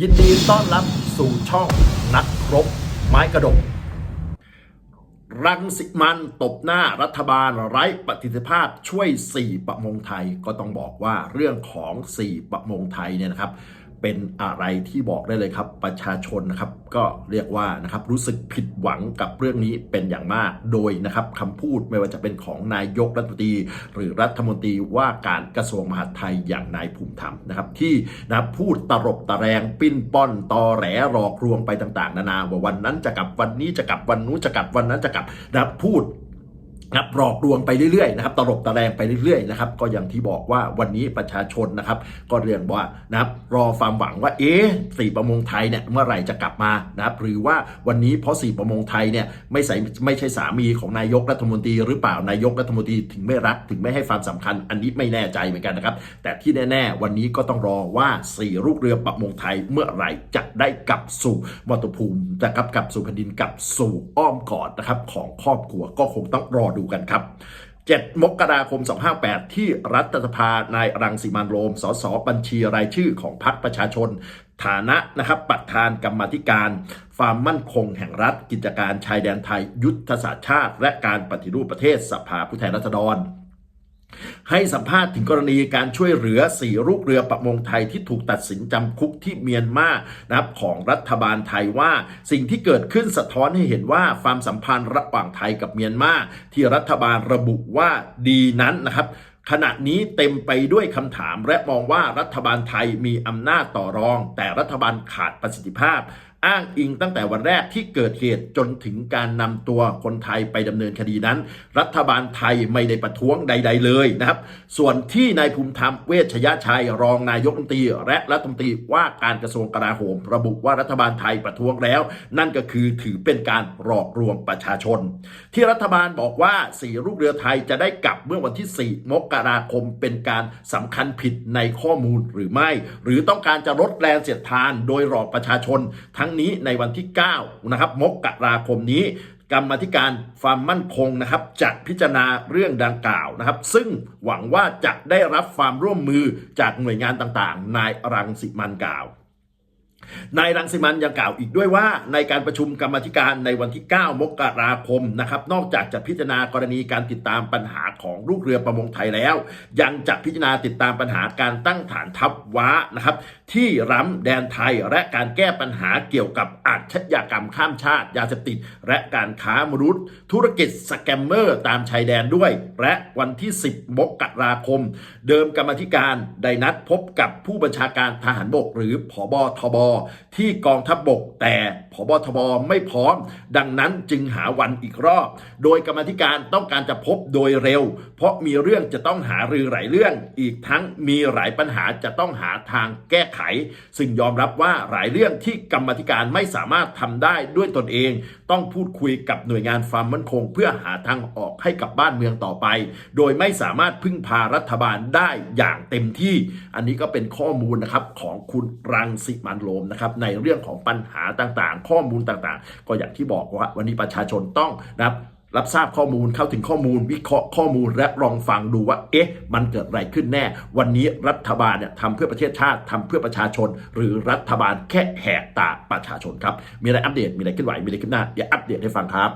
ยินดีต้อนรับสู่ช่องนักรบไม้กระดก รังสิมันตบหน้ารัฐบาลไร้ประสิทธิภาพช่วย 4 ประมงไทยก็ต้องบอกว่าเรื่องของ 4 ประมงไทยเนี่ยนะครับ เป็นอะไรที่บอกได้เลยครับ ประชาชนนะครับก็เรียกว่านะครับรู้สึกผิดหวังกับเรื่องนี้เป็นอย่างมาก โดยนะครับคำพูดไม่ว่าจะเป็นของนายกรัฐมนตรี หรือรัฐมนตรีว่าการกระทรวงมหาดไทยอย่างนายภูมิธรรมนะครับ ที่นะครับพูดตรบตะแรงปิ้นป้อนตอแหลหลอกลวงไปต่าง ๆ นานาว่าวันนั้นจะกลับวันนี้จะกลับวันนู้นจะกลับวันนั้นจะกลับนะครับพูด ครับหลอกลวงไปเรื่อยๆนะครับตลบตะแรงไปเรื่อยๆนะครับก็อย่างที่บอกว่าวันนี้ประชาชนนะครับก็เรียกว่านะครับรอความหวังว่าเอ๊ะสี่ประมงไทยเนี่ยเมื่อไหร่จะกลับมานะครับหรือว่าวันนี้เพราะสี่ประมงไทยเนี่ยไม่ใส่ไม่ใช่สามีของนายกรัฐมนตรีหรือเปล่านายกรัฐมนตรีถึงไม่รักถึงไม่ให้ความสำคัญ อันนี้ไม่แน่ใจเหมือนกันนะครับแต่ที่แน่ ๆ วันนี้ก็ต้องรอว่าสี่ลูกเรือประมงไทยเมื่อไหร่จะได้กลับสู่มาตุภูมินะครับกลับสู่แผ่นดินกลับสู่อ้อมกอดนะครับของครอบครัวก็คงต้องรอดูกันครับ 7 มกราคม 258 ที่รัฐสภานายรังสิมันโรม สสบัญชีรายชื่อของพรรคประชาชน ฐานะนะครับประธานกรรมธิการความมั่นคงแห่งรัฐกิจการชายแดนไทย ยุทธศาสตร์ชาติ และการปฏิรูปประเทศสภาผู้แทนราษฎร ให้สัมภาษณ์ถึงกรณีการช่วยเหลือสี่ลูกเรือประมงไทยที่ถูกตัดสินจำคุกที่เมียนมานะครับของรัฐบาลไทยว่า สิ่งที่เกิดขึ้นสะท้อนให้เห็นว่าความสัมพันธ์ระหว่างไทยกับเมียนมาที่รัฐบาลระบุว่าดีนั้นนะครับขณะนี้เต็มไปด้วยคำถามและมองว่ารัฐบาลไทยมีอำนาจต่อรอง แต่รัฐบาลขาดประสิทธิภาพ อ้างอิงตั้งแต่วันแรกที่เกิดเหตุจนถึงการนำตัวคนไทยไปดำเนินคดีนั้น รัฐบาลไทยไม่ได้ประท้วงใด ๆ เลยนะครับ ส่วนที่นายภูมิธรรมเวชยชัย รองนายกรัฐมนตรีและรัฐมนตรีว่าการกระทรวงกลาโหม ระบุว่ารัฐบาลไทยประท้วงแล้ว นั่นก็คือถือเป็นการหลอกลวงประชาชน ที่รัฐบาลบอกว่าสี่ลูกเรือไทยจะได้กลับเมื่อวันที่ 4 มกราคมเป็นการสำคัญผิดในข้อมูลหรือไม่ หรือต้องการจะลดแรงเสียดทานโดยหลอกประชาชนทั้งนี้ในวันที่9นะครับมกราคมนี้กรรมธิการความมั่นคงนะครับจะพิจารณาเรื่องดังกล่าวนะครับ ซึ่งหวังว่าจะได้รับความร่วมมือจากหน่วยงานต่างๆ นายรังสิมันกล่าว นายรังสิมันยังกล่าวอีกด้วยว่า ในการประชุมกรรมธิการในวันที่ 9 มกราคมนะครับนอกจากจะพิจารณากรณีการติดตามปัญหาของลูกเรือประมงไทยแล้ว ยังจะพิจารณาติดตามปัญหาการตั้งฐานทัพว้านะครับที่ร้ำแดนไทยและการแก้ปัญหาเกี่ยวกับอาชญากรรมข้ามชาติ ยาเสพติด และการค้ามนุษย์ ธุรกิจสแกมเมอร์ตามชายแดนด้วย และวันที่ 10 มกราคม เดิมกรรมธิการได้นัดพบกับผู้บัญชาการทหารบกหรือผบทบที่กองทัพบบก แต่ผบทบไม่พร้อม ดังนั้นจึงหาวันอีกรอบ โดยกรรมธิการต้องการจะพบโดยเร็ว เพราะมีเรื่องจะต้องหารือหลายเรื่อง อีกทั้งมีหลายปัญหาจะต้องหาทางแก้ไข ซึ่งยอมรับว่าหลายเรื่องที่กรรมธิการไม่สามารถทำได้ด้วยตนเอง ต้องพูดคุยกับหน่วยงานความมั่นคง เพื่อหาทางออกให้กับบ้านเมืองต่อไป โดยไม่สามารถพึ่งพารัฐบาลได้อย่างเต็มที่ อันนี้ก็เป็นข้อมูลนะครับของคุณรังสิมันโรมนะครับในเรื่องของปัญหาต่างๆ ข้อมูลต่างๆ ก็อย่างที่บอกว่าวันนี้ประชาชนต้องรับรับทราบข้อมูลเข้าถึงข้อมูล วิเคราะห์ข้อมูลและลองฟังดูว่า เอ๊ะ มันเกิดอะไรขึ้นแน่ วันนี้รัฐบาลเนี่ยทำเพื่อประเทศชาติทำเพื่อประชาชน หรือรัฐบาลแค่แหกตาประชาชนครับ มีอะไรอัปเดตมีอะไรขึ้นไหวมีอะไรขึ้นหน้าเดี๋ยวอัปเดตให้ฟังครับ